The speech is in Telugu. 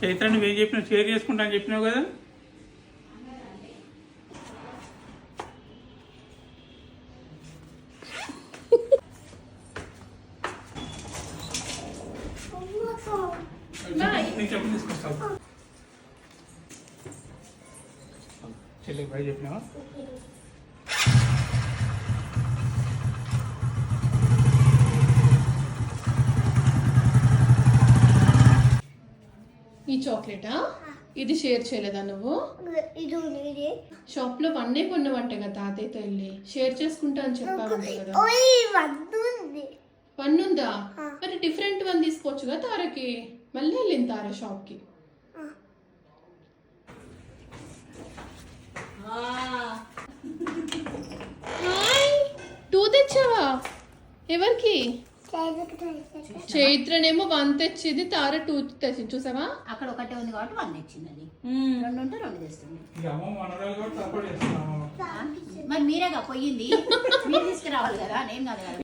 చైత్ర నువ్వేం చెప్పినావు షేర్ చేసుకుంటా అని చెప్పినావు కదా? నీకు తీసుకొస్తావు. చెల్లి బాయ్ చెప్పినావా? ఈ చాక్లెటా? ఇది షేర్ చేయలేదా నువ్వు? షాప్లో వన్నే కొన్నవంట కదా తాతయ్యతో వెళ్ళి. షేర్ చేసుకుంటా అని చెప్పావంట కదా వన్ ఉందా. మరి డిఫరెంట్ వన్ తీసుకోవచ్చుగా తారకి? మళ్ళీ వెళ్ళింది తార షాప్కి టూ తెచ్చావా? ఎవరికి? చైత్రనేమో వన్ తెచ్చింది తార టూ తెచ్చింది. చూసావా? అక్కడ ఒకటే ఉంది కాబట్టి వన్ తెచ్చింది అది రెండు ఉంటే రెండు తెస్తుంది. మరి మీరేగా? పోయింది. మీరు తీసుకురావాలి కదా? నేను కాదు కదా?